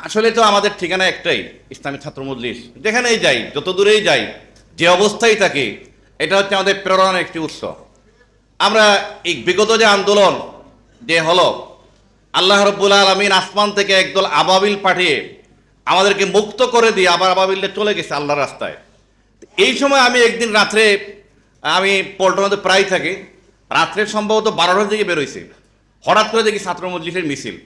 আসলে তো আমাদের ঠিকানা একটাই, ইসলামী ছাত্র মজলিস। যেখানেই যাই, যত দূরেই যাই, যে অবস্থায় থাকি, এটা হচ্ছে আমাদের প্রেরণার একটি উৎস। আমরা এই বিগত যে আন্দোলন যে হলো, আল্লাহ রব্বুল আলমিন আসমান থেকে একদল আবাবিল পাঠিয়ে আমাদেরকে মুক্ত করে দিয়ে আবার আবাবিলটা চলে গেছে আল্লাহর রাস্তায়। এই সময় আমি একদিন রাত্রে, আমি পল্টনাতে প্রায় থাকি, রাত্রে সম্ভবত বারোটার দিকে বেরোইছি হঠাৎ করে দেখি ছাত্র মজলিসের মিছিল।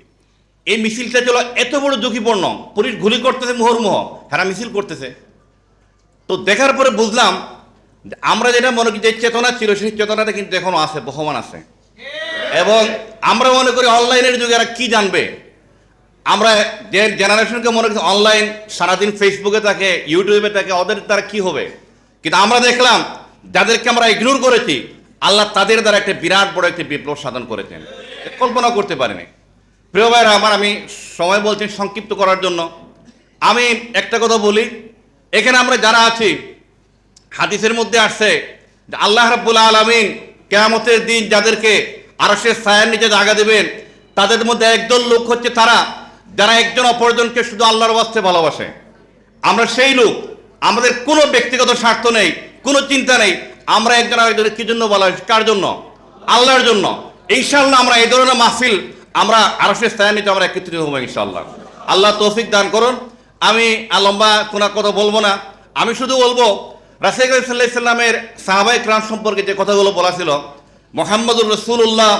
এই মিছিলটা ছিল এত বড় ঝুঁকিপূর্ণ। পুলিশ গুলি করতেছে মুহুর্মুহ হেরা মিছিল করতেছে। তো দেখার পরে বুঝলাম আমরা যেটা মনে করি যে চেতনা ছিল, সেই চেতনাটা কিন্তু এখনও আছে, বহমান আছে। এবং আমরা মনে করি অনলাইনের যুগে এরা কি জানবে? আমরা যে জেনারেশনকে মনে করি অনলাইন, সারাদিন ফেসবুকে থাকে ইউটিউবে থাকে, ওদের তারা কি হবে? কিন্তু আমরা দেখলাম যাদেরকে আমরা ইগনোর করেছি, আল্লাহ তাদের দ্বারা একটা বিরাট বড় একটি বিপ্লব সাধন করেছেন। কল্পনা করতে পারিনি। প্রিয় ভাইরা, আমার আমি সময় বলছেন সংক্ষিপ্ত করার জন্য। আমি একটা কথা বলি, এখানে আমরা যারা আছি, হাদিসের মধ্যে আসছে আল্লাহ রাব্বুল আলমিন কেয়ামতের দিন যাদেরকে আরশের ছায়ার নিচে জায়গা দেবেন, তাদের মধ্যে একদল লোক হচ্ছে তারা, যারা একজন অপরজনকে শুধু আল্লাহর বাস্তে ভালোবাসে। আমরা সেই লোক, আমাদের কোনো ব্যক্তিগত স্বার্থ নেই, কোনো চিন্তা নেই, আমরা একজন আরেকজনের কি জন্য ভালোবাসি? কার জন্য? আল্লাহর জন্য। ইনশাল্লাহ আমরা এই ধরনের মাহফিল আমরা ছায়ার নিচে আমরা একত্রিত হব ইনশাল্লাহ আল্লাহ তৌফিক দান করুন। আমি লম্বা কোনো কথা বলব না। আমি শুধু বলব রাসেক সাল্লাহ ইসলামের সাহাবাই ক্রাম সম্পর্কে যে কথাগুলো বলা ছিল, মোহাম্মদুর রসুল্লাহ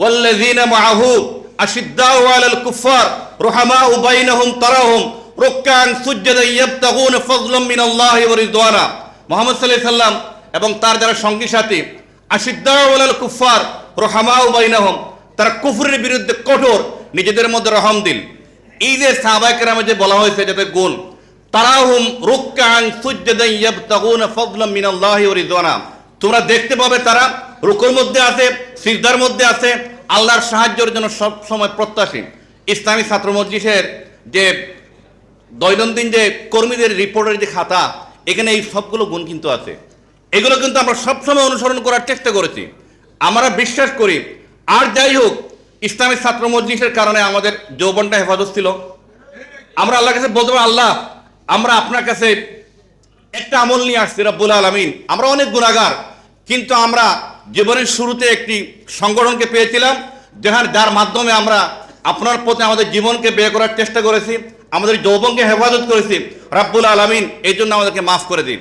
ওয়াল্লাযীন মাআহু আশিদ্দাউ আলাল কুফার রুহামাউ বাইনাহুম তারাহুম রুকআন সুজদান ইয়াবতাগুন ফাজলাম মিনাল্লাহি ওয়া রিদওয়ানা। মুহাম্মদ সাল্লাল্লাহু আলাইহি সাল্লাম এবং তার যারা সঙ্গী সাথী, আশিদ্দাউ আলাল কুফার রুহামাউ বাইনাহুম তারা কুফুরের বিরুদ্ধে কঠোর, নিজেদের মধ্যে রহম দিল। এই যে সাহাবায়ে কেরামে যে বলা হয়েছে যাদের গুণ তারাহুম রুকআন সুজদান ইয়াবতাগুন ফাজলাম মিনাল্লাহি ওয়া রিদওয়ানা। তোমরা দেখতে পাবে তারা রুকুর মধ্যে আছে, সিজদার মধ্যে আছে, আল্লাহর সাহায্যের জন্য সব সময় প্রত্যাশী। ইসলামী ছাত্র মজলিসের যে দৈনন্দিন যে কর্মীদের রিপোর্টের যে খাতা, এখানে এই সবগুলো গুণ কিন্তু আছে। এগুলো কিন্তু আমরা সবসময় অনুসরণ করার চেষ্টা করেছি। আমরা বিশ্বাস করি আর যাই হোক, ইসলামের ছাত্র মজলিসের কারণে আমাদের যৌবনটা হেফাজত ছিল। আমরা আল্লাহর কাছে বলতে পারি, আল্লাহ, আমরা আপনার কাছে একটা আমল নিয়ে আসছি, রব্বুল আলমিন। আমরা অনেক গুণাগার কিন্তু আমরা জীবনের শুরুতে একটি সংগঠনকে পেয়েছিলাম, যেখানে যার মাধ্যমে আমরা আপনার প্রতি আমাদের জীবনকে ব্যয় করার চেষ্টা করেছি, আমাদের যৌবনকে হেফাজত করেছি। রাব্বুল আলমিন এই জন্য আমাদেরকে মাফ করে দিন।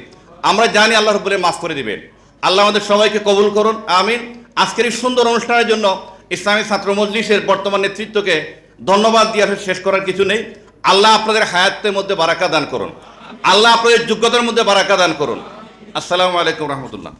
আমরা জানি আল্লাহ রব্বুল মাফ করে দিবেন। আল্লাহ আমাদের সবাইকে কবুল করুন, আমিন। আজকের এই সুন্দর অনুষ্ঠানের জন্য ইসলামী ছাত্র মজলিসের বর্তমান নেতৃত্বকে ধন্যবাদ দিয়ে শেষ করার কিছু নেই। আল্লাহ আপনাদের হায়াতের মধ্যে বারাকা দান করুন। আল্লাহ আপনাদের যোগ্যতার মধ্যে বারাকা দান করুন। আসসালামু আলাইকুম রহমতুল্লাহ।